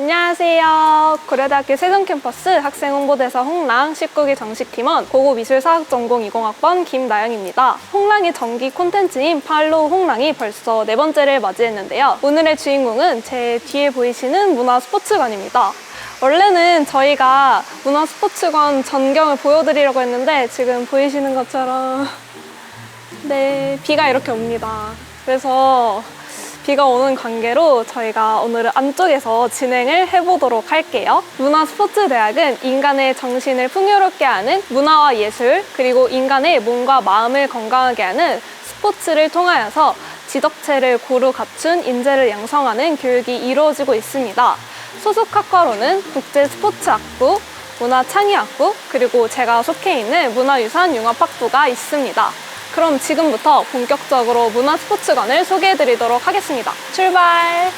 안녕하세요. 고려대학교 세종캠퍼스 학생홍보대사 홍랑 19기 정식팀원 고고미술사학전공 20학번 김나영입니다. 홍랑의 정기 콘텐츠인 팔로우 홍랑이 벌써 네 번째를 맞이했는데요. 오늘의 주인공은 제 뒤에 보이시는 문화 스포츠관입니다. 원래는 저희가 문화 스포츠관 전경을 보여드리려고 했는데 지금 보이시는 것처럼 네, 비가 이렇게 옵니다. 그래서 비가 오는 관계로 저희가 오늘은 안쪽에서 진행을 해보도록 할게요. 문화 스포츠 대학은 인간의 정신을 풍요롭게 하는 문화와 예술, 그리고 인간의 몸과 마음을 건강하게 하는 스포츠를 통하여서 지적체를 고루 갖춘 인재를 양성하는 교육이 이루어지고 있습니다. 소속 학과로는 국제 스포츠학부, 문화창의학부, 그리고 제가 속해 있는 문화유산 융합학부가 있습니다. 그럼 지금부터 본격적으로 문화 스포츠관을 소개해 드리도록 하겠습니다. 출발!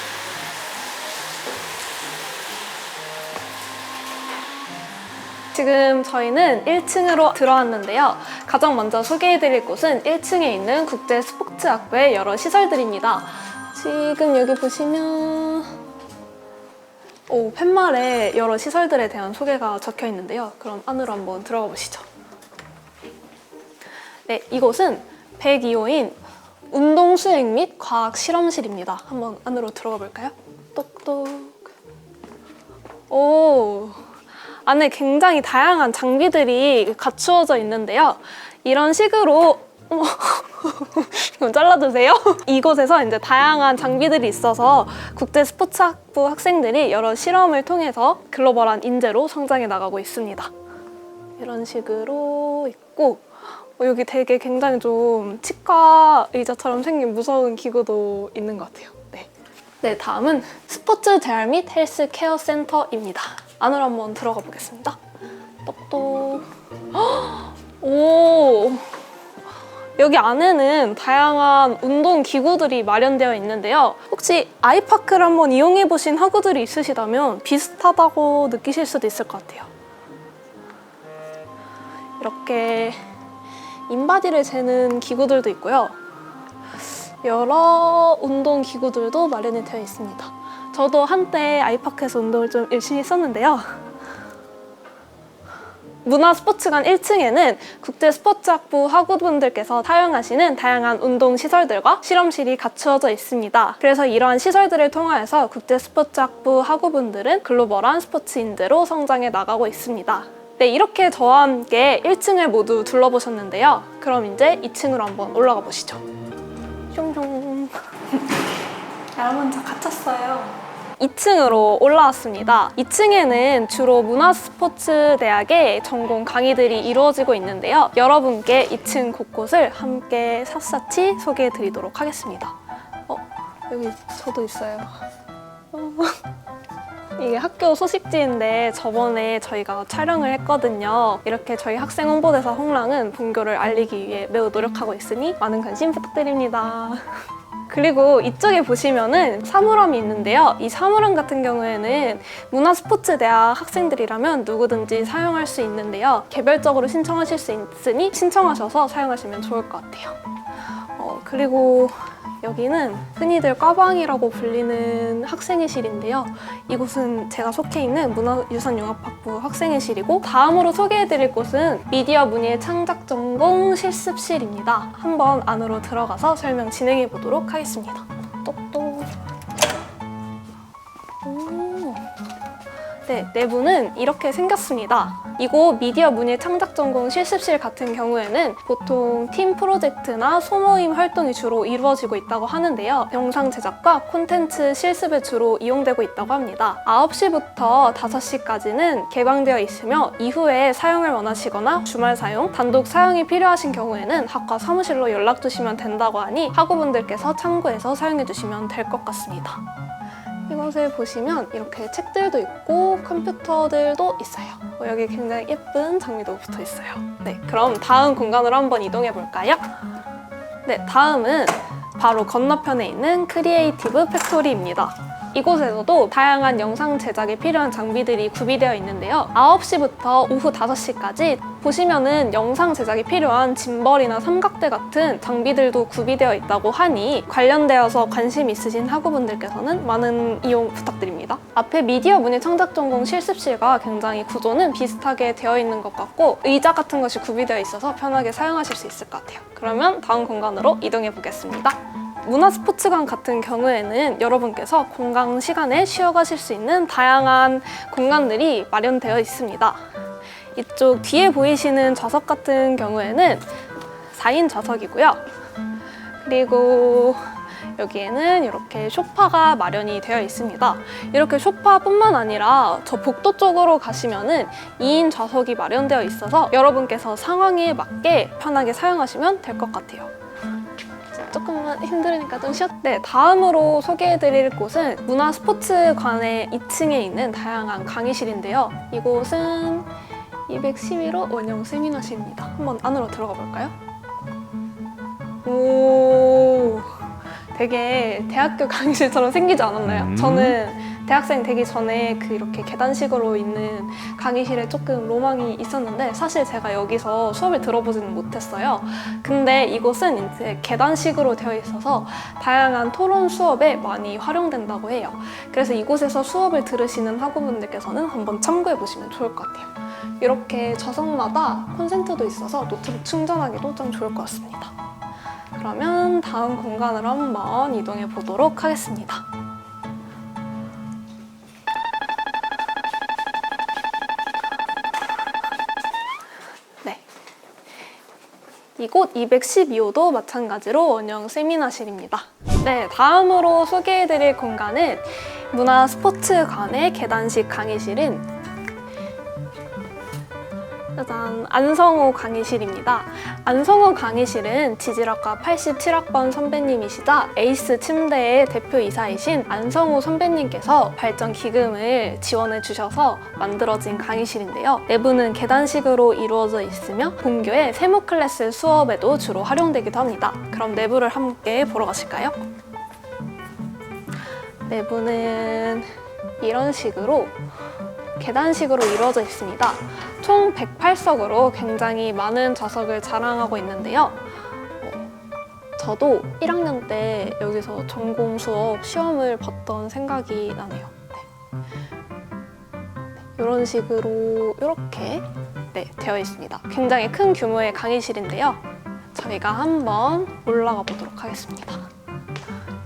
지금 저희는 1층으로 들어왔는데요. 가장 먼저 소개해 드릴 곳은 1층에 있는 국제 스포츠학부의 여러 시설들입니다. 지금 여기 보시면 오, 팻말에 여러 시설들에 대한 소개가 적혀 있는데요. 그럼 안으로 한번 들어가 보시죠. 네, 이곳은 102호인 운동 수행 및 과학 실험실입니다. 한번 안으로 들어가 볼까요? 똑똑. 오, 안에 굉장히 다양한 장비들이 갖추어져 있는데요. 이런 식으로 어머, 잘라주세요. 이곳에서 이제 다양한 장비들이 있어서 국제 스포츠 학부 학생들이 여러 실험을 통해서 글로벌한 인재로 성장해 나가고 있습니다. 이런 식으로 있고 어, 여기 되게 굉장히 좀 치과 의자처럼 생긴 무서운 기구도 있는 것 같아요. 네. 네, 다음은 스포츠 재활 및 헬스 케어 센터입니다. 안으로 한번 들어가 보겠습니다. 똑똑. 헉! 오. 여기 안에는 다양한 운동 기구들이 마련되어 있는데요. 혹시 아이파크를 한번 이용해 보신 학우들이 있으시다면 비슷하다고 느끼실 수도 있을 것 같아요. 이렇게 인바디를 재는 기구들도 있고요. 여러 운동 기구들도 마련이 되어 있습니다. 저도 한때 아이파크에서 운동을 좀 열심히 했었는데요. 문화 스포츠관 1층에는 국제 스포츠학부 학우분들께서 사용하시는 다양한 운동 시설들과 실험실이 갖추어져 있습니다. 그래서 이러한 시설들을 통하여서 국제 스포츠학부 학우분들은 글로벌한 스포츠인재로 성장해 나가고 있습니다. 네, 이렇게 저와 함께 1층을 모두 둘러보셨는데요. 그럼 이제 2층으로 한번 올라가 보시죠. 슝슝. 여러분, 저 갇혔어요. 2층으로 올라왔습니다. 2층에는 주로 문화 스포츠 대학의 전공 강의들이 이루어지고 있는데요. 여러분께 2층 곳곳을 함께 샅샅이 소개해 드리도록 하겠습니다. 어, 여기 저도 있어요. 어. 이게 학교 소식지인데 저번에 저희가 촬영을 했거든요. 이렇게 저희 학생 홍보대사 홍랑은 본교를 알리기 위해 매우 노력하고 있으니 많은 관심 부탁드립니다. 그리고 이쪽에 보시면은 사물함이 있는데요. 이 사물함 같은 경우에는 문화 스포츠 대학 학생들이라면 누구든지 사용할 수 있는데요. 개별적으로 신청하실 수 있으니 신청하셔서 사용하시면 좋을 것 같아요. 어, 그리고 여기는 흔히들 과방이라고 불리는 학생회실인데요. 이곳은 제가 속해 있는 문화유산융합학부 학생회실이고 다음으로 소개해드릴 곳은 미디어 문예 창작 전공 실습실입니다. 한번 안으로 들어가서 설명 진행해 보도록 하겠습니다. 네, 내부는 이렇게 생겼습니다. 이곳 미디어 문예 창작 전공 실습실 같은 경우에는 보통 팀 프로젝트나 소모임 활동이 주로 이루어지고 있다고 하는데요. 영상 제작과 콘텐츠 실습에 주로 이용되고 있다고 합니다. 9시부터 5시까지는 개방되어 있으며 이후에 사용을 원하시거나 주말 사용, 단독 사용이 필요하신 경우에는 학과 사무실로 연락 주시면 된다고 하니 학우분들께서 참고해서 사용해 주시면 될 것 같습니다. 이곳을 보시면 이렇게 책들도 있고 컴퓨터들도 있어요. 어, 여기 굉장히 예쁜 장미도 붙어 있어요. 네, 그럼 다음 공간으로 한번 이동해 볼까요? 네, 다음은 바로 건너편에 있는 크리에이티브 팩토리입니다. 이곳에서도 다양한 영상 제작에 필요한 장비들이 구비되어 있는데요. 9시부터 오후 5시까지 보시면은 영상 제작에 필요한 짐벌이나 삼각대 같은 장비들도 구비되어 있다고 하니 관련되어서 관심 있으신 학우분들께서는 많은 이용 부탁드립니다. 앞에 미디어 문예 창작 전공 실습실과 굉장히 구조는 비슷하게 되어 있는 것 같고 의자 같은 것이 구비되어 있어서 편하게 사용하실 수 있을 것 같아요. 그러면 다음 공간으로 이동해 보겠습니다. 문화 스포츠관 같은 경우에는 여러분께서 공강 시간에 쉬어가실 수 있는 다양한 공간들이 마련되어 있습니다. 이쪽 뒤에 보이시는 좌석 같은 경우에는 4인 좌석이고요. 그리고 여기에는 이렇게 소파가 마련이 되어 있습니다. 이렇게 소파뿐만 아니라 저 복도 쪽으로 가시면은 2인 좌석이 마련되어 있어서 여러분께서 상황에 맞게 편하게 사용하시면 될 것 같아요. 조금만 힘들으니까 좀 쉬었. 네, 다음으로 소개해드릴 곳은 문화 스포츠관의 2층에 있는 다양한 강의실인데요. 이곳은 211호 원형 세미나실입니다. 한번 안으로 들어가 볼까요? 오, 되게 대학교 강의실처럼 생기지 않았나요? 음. 저는 대학생 되기 전에 그 이렇게 계단식으로 있는 강의실에 조금 로망이 있었는데 사실 제가 여기서 수업을 들어보지는 못했어요. 근데 이곳은 이제 계단식으로 되어 있어서 다양한 토론 수업에 많이 활용된다고 해요. 그래서 이곳에서 수업을 들으시는 학우분들께서는 한번 참고해 보시면 좋을 것 같아요. 이렇게 좌석마다 콘센트도 있어서 노트북 충전하기도 좀 좋을 것 같습니다. 그러면 다음 공간으로 한번 이동해 보도록 하겠습니다. 이곳 212호도 마찬가지로 원형 세미나실입니다. 네, 다음으로 소개해드릴 공간은 문화 스포츠관의 계단식 강의실 인 짜잔, 안성호 강의실입니다. 안성호 강의실은 지질학과 87학번 선배님이시자 에이스 침대의 대표이사이신 안성호 선배님께서 발전 기금을 지원해 주셔서 만들어진 강의실인데요. 내부는 계단식으로 이루어져 있으며 본교의 세무 클래스 수업에도 주로 활용되기도 합니다. 그럼 내부를 함께 보러 가실까요? 내부는 이런 식으로 계단식으로 이루어져 있습니다. 총 108석으로 굉장히 많은 좌석을 자랑하고 있는데요. 어, 저도 1학년 때 여기서 전공 수업 시험을 봤던 생각이 나네요. 네. 이런 식으로 이렇게 네, 되어 있습니다. 굉장히 큰 규모의 강의실인데요. 저희가 한번 올라가 보도록 하겠습니다.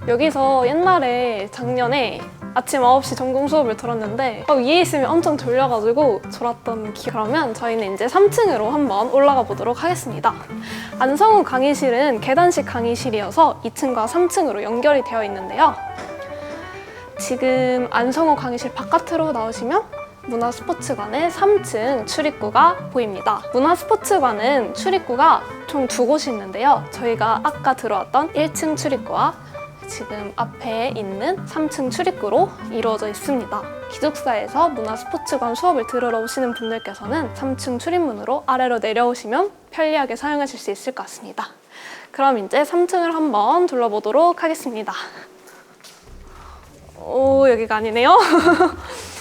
여기서 옛날에 작년에 아침 9시 전공 수업을 들었는데 어, 위에 있으면 엄청 졸려가지고 졸았던 기 그러면 저희는 이제 3층으로 한번 올라가 보도록 하겠습니다. 안성우 강의실은 계단식 강의실이어서 2층과 3층으로 연결이 되어 있는데요. 지금 안성우 강의실 바깥으로 나오시면 문화 스포츠관의 3층 출입구가 보입니다. 문화 스포츠관은 출입구가 총 두 곳이 있는데요. 저희가 아까 들어왔던 1층 출입구와 지금 앞에 있는 3층 출입구로 이루어져 있습니다. 기숙사에서 문화 스포츠관 수업을 들으러 오시는 분들께서는 3층 출입문으로 아래로 내려오시면 편리하게 사용하실 수 있을 것 같습니다. 그럼 이제 3층을 한번 둘러보도록 하겠습니다. 오, 여기가 아니네요.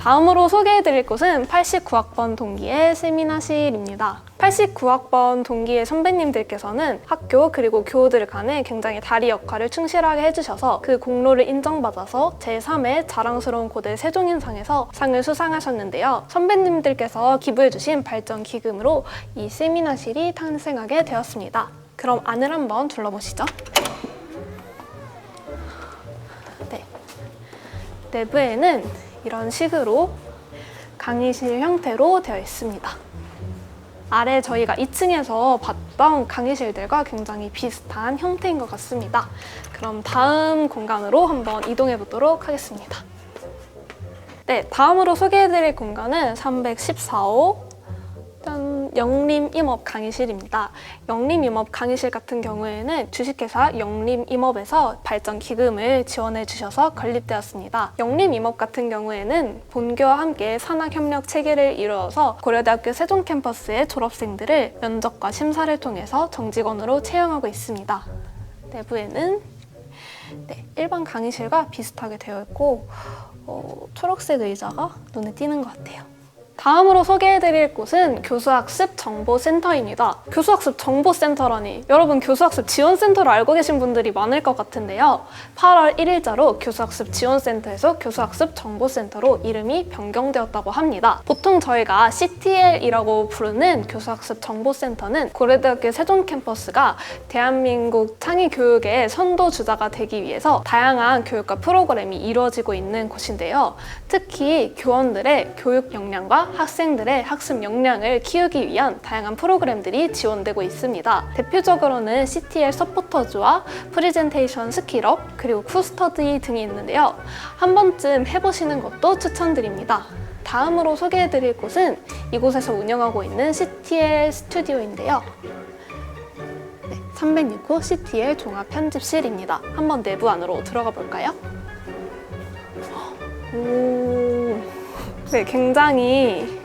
다음으로 소개해드릴 곳은 89학번 동기의 세미나실입니다. 89학번 동기의 선배님들께서는 학교 그리고 교우들 간에 굉장히 다리 역할을 충실하게 해주셔서 그 공로를 인정받아서 제3회 자랑스러운 고대 세종인상에서 상을 수상하셨는데요. 선배님들께서 기부해주신 발전 기금으로 이 세미나실이 탄생하게 되었습니다. 그럼 안을 한번 둘러보시죠. 네. 내부에는 이런 식으로 강의실 형태로 되어 있습니다. 아래 저희가 2층에서 봤던 강의실들과 굉장히 비슷한 형태인 것 같습니다. 그럼 다음 공간으로 한번 이동해 보도록 하겠습니다. 네, 다음으로 소개해 드릴 공간은 314호 짠, 영림임업 강의실입니다. 영림임업 강의실 같은 경우에는 주식회사 영림임업에서 발전 기금을 지원해 주셔서 건립되었습니다. 영림임업 같은 경우에는 본교와 함께 산학협력 체계를 이루어서 고려대학교 세종 캠퍼스의 졸업생들을 면접과 심사를 통해서 정직원으로 채용하고 있습니다. 내부에는 네, 일반 강의실과 비슷하게 되어 있고 어, 초록색 의자가 눈에 띄는 것 같아요. 다음으로 소개해드릴 곳은 교수학습 정보센터입니다. 교수학습 정보센터라니 여러분 교수학습 지원센터를 알고 계신 분들이 많을 것 같은데요. 8월 1일자로 교수학습 지원센터에서 교수학습 정보센터로 이름이 변경되었다고 합니다. 보통 저희가 CTL이라고 부르는 교수학습 정보센터는 고려대학교 세종 캠퍼스가 대한민국 창의 교육의 선도 주자가 되기 위해서 다양한 교육과 프로그램이 이루어지고 있는 곳인데요. 특히 교원들의 교육 역량과 학생들의 학습 역량을 키우기 위한 다양한 프로그램들이 지원되고 있습니다. 대표적으로는 CTL 서포터즈와 프리젠테이션 스킬업 그리고 쿠스터디 등이 있는데요. 한 번쯤 해보시는 것도 추천드립니다. 다음으로 소개해드릴 곳은 이곳에서 운영하고 있는 CTL 스튜디오인데요. 네, 306호 CTL 종합 편집실입니다. 한번 내부 안으로 들어가 볼까요? 오, 네, 굉장히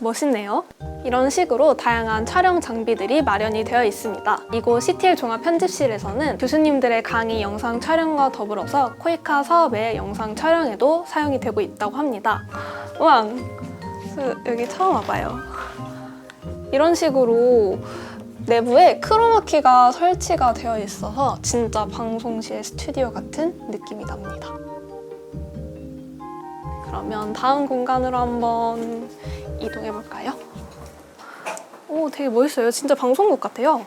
멋있네요. 이런 식으로 다양한 촬영 장비들이 마련이 되어 있습니다. 이곳 CTL 종합 편집실에서는 교수님들의 강의 영상 촬영과 더불어서 코이카 사업의 영상 촬영에도 사용이 되고 있다고 합니다. 저 여기 처음 와봐요. 이런 식으로 내부에 크로마키가 설치가 되어 있어서 진짜 방송실 스튜디오 같은 느낌이 납니다. 그러면 다음 공간으로 한번 이동해 볼까요? 오, 되게 멋있어요. 진짜 방송국 같아요.